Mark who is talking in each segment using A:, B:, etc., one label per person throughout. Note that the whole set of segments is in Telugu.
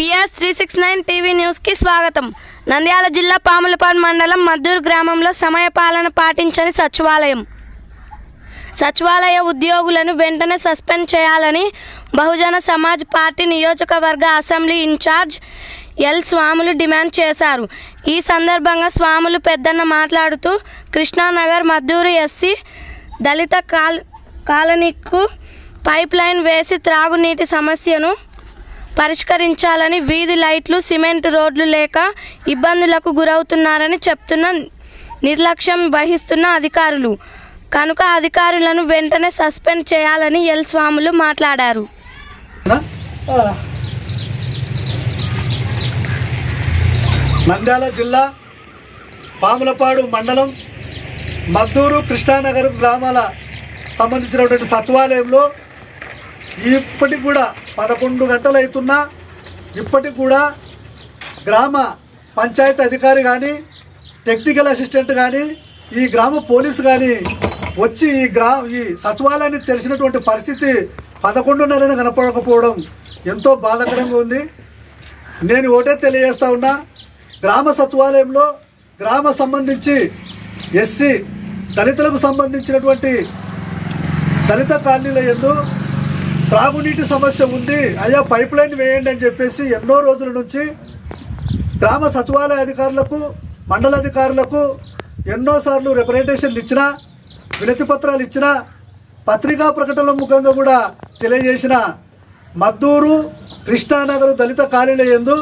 A: సిక్స్ నైన్ టీవీ న్యూస్కి స్వాగతం. నంద్యాల జిల్లా పాములపాడు మండలం మద్దూరు గ్రామంలో సమయపాలన పాటించని సచివాలయం. సచివాలయ ఉద్యోగులను వెంటనే సస్పెండ్ చేయాలని బహుజన సమాజ్ పార్టీ నియోజకవర్గ assembly incharge L Swamulu demand చేశారు. ఈ సందర్భంగా స్వాములు పెద్దన్న మాట్లాడుతూ కృష్ణానగర్ మద్దూరు ఎస్సీ దళిత కాల్ కాలనీకు పైప్ లైన్ వేసి త్రాగునీటి సమస్యను పరిష్కరించాలని వీధి లైట్లు సిమెంట్ రోడ్లు లేక ఇబ్బందులకు గురవుతున్నారని చెప్తున్న నిర్లక్ష్యం వహిస్తున్న అధికారులు. కనుక అధికారులను వెంటనే సస్పెండ్ చేయాలని ఎల్ స్వాములు మాట్లాడారు.
B: నంద్యాల జిల్లా పాములపాడు మండలం మద్దూరు కృష్ణానగర్ గ్రామాల సంబంధించినటువంటి సచివాలయంలో ఇప్పటికి కూడా పదకొండు గంటలు అవుతున్నా ఇప్పటికి కూడా గ్రామ పంచాయతీ అధికారి కానీ టెక్నికల్ అసిస్టెంట్ కానీ ఈ గ్రామ పోలీసు కానీ వచ్చి ఈ గ్రా ఈ సచివాలయాన్ని తెలిసినటువంటి పరిస్థితి పదకొండున్నరన కనపడకపోవడం ఎంతో బాధాకరంగా ఉంది. నేను ఒకటే తెలియజేస్తా ఉన్నా గ్రామ సచివాలయంలో గ్రామ సంబంధించి ఎస్సీ దళితులకు సంబంధించినటువంటి దళిత కాలనీల ఎందు త్రాగునీటి సమస్య ఉంది. అయ్యా పైప్ లైన్ వేయండి అని చెప్పేసి ఎన్నో రోజుల నుంచి గ్రామ సచివాలయ అధికారులకు మండల అధికారులకు ఎన్నోసార్లు రిప్రజెంటేషన్లు ఇచ్చినా వినతి పత్రాలు ఇచ్చినా పత్రికా ప్రకటనల ముఖంగా కూడా తెలియజేసిన మద్దూరు కృష్ణానగర్ దళిత ఖాళీల ఎందు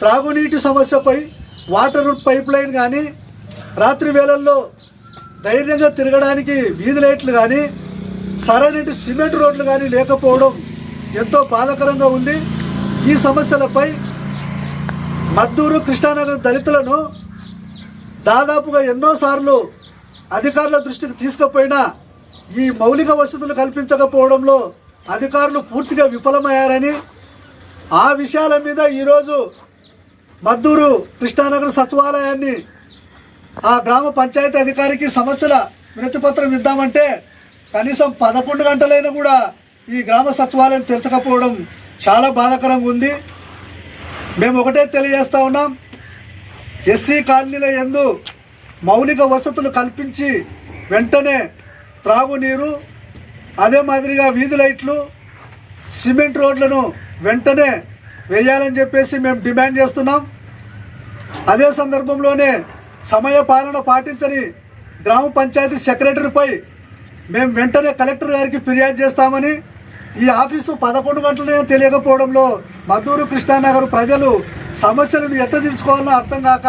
B: త్రాగునీటి సమస్యపై వాటర్ పైప్ లైన్ కానీ రాత్రి వేళల్లో ధైర్యంగా తిరగడానికి వీధి లైట్లు కానీ సరైన సిమెంట్ రోడ్లు కానీ లేకపోవడం ఎంతో బాధాకరంగా ఉంది. ఈ సమస్యలపై మద్దూరు కృష్ణానగర్ దళితులను దాదాపుగా ఎన్నోసార్లు అధికారుల దృష్టికి తీసుకుపోయినా ఈ మౌలిక వసతులు కల్పించకపోవడంలో అధికారులు పూర్తిగా విఫలమయ్యారని ఆ విషయాల మీద ఈరోజు మద్దూరు కృష్ణానగర్ సచివాలయాన్ని ఆ గ్రామ పంచాయతీ అధికారికి సమస్యల వినతిపత్రం ఇద్దామంటే కనీసం పదకొండు గంటలైనా కూడా ఈ గ్రామ సచివాలయం తెరచకపోవడం చాలా బాధాకరంగా ఉంది. మేము ఒకటే తెలియజేస్తా ఉన్నాం. ఎస్సీ కాలనీల ఎందు మౌలిక వసతులు కల్పించి వెంటనే త్రాగునీరు అదే మాదిరిగా వీధి లైట్లు సిమెంట్ రోడ్లను వెంటనే వేయాలని చెప్పేసి మేము డిమాండ్ చేస్తున్నాం. అదే సందర్భంలోనే సమయ పాలన పాటించని గ్రామ పంచాయతీ సెక్రటరీపై మేము వెంటనే కలెక్టర్ గారికి ఫిర్యాదు చేస్తామని ఈ ఆఫీసు పదకొండు గంటలనే తెలియకపోవడంలో మద్దూరు కృష్ణానగర్ ప్రజలు సమస్యలను ఎట్ట తీర్చుకోవాలో అర్థం కాక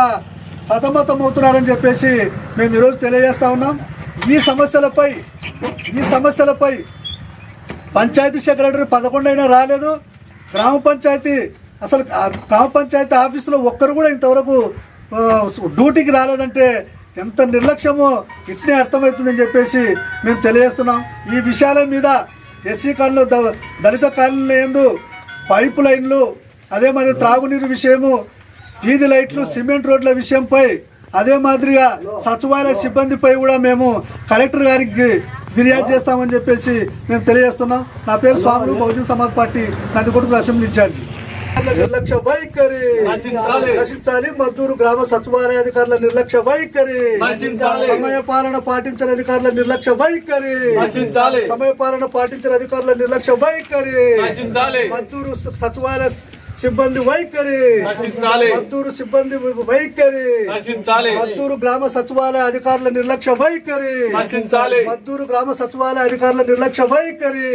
B: సతమతమవుతున్నారని చెప్పేసి మేము ఈరోజు తెలియజేస్తా ఉన్నాం. ఈ సమస్యలపై ఈ సమస్యలపై పంచాయతీ సెక్రటరీ పదకొండు అయినా రాలేదు. గ్రామ పంచాయతీ అసలు గ్రామ పంచాయతీ ఆఫీసులో ఒక్కరు కూడా ఇంతవరకు డ్యూటీకి రాలేదంటే ఎంత నిర్లక్ష్యమో ఇట్నే అర్థమవుతుందని చెప్పేసి మేము తెలియజేస్తున్నాం. ఈ విషయాల మీద ఎస్సీ కాలనీలో ద- దళిత కాలనీ ఎందు పైపు లైన్లు అదే మాదిరి త్రాగునీరు విషయము వీధి లైట్లు సిమెంట్ రోడ్ల విషయంపై అదే మాదిరిగా సచివాలయ సిబ్బందిపై కూడా మేము కలెక్టర్ గారికి ఫిర్యాదు చేస్తామని చెప్పేసి మేము తెలియజేస్తున్నాం. నా పేరు Swamulu Bahujan Samaj party Nandikotkur assembly incharge నిర్లక్ష్య వైఖరి.
C: నశించాలి.
B: మద్దూరు గ్రామ సచివాలయ అధికారుల నిర్లక్ష్య వైఖరి. సమయ పాలన పాటించిన అధికారుల నిర్లక్ష్య వైఖరి. సమయ పాలన పాటించిన అధికారుల నిర్లక్ష్య వైఖరి. మద్దూరు సచివాలయ సిబ్బంది వైఖరి. మద్దూరు సిబ్బంది వైఖరి. మద్దూరు గ్రామ సచివాలయ అధికారుల నిర్లక్ష్య వైఖరి. మద్దూరు గ్రామ సచివాలయ అధికారుల నిర్లక్ష్య వైఖరి.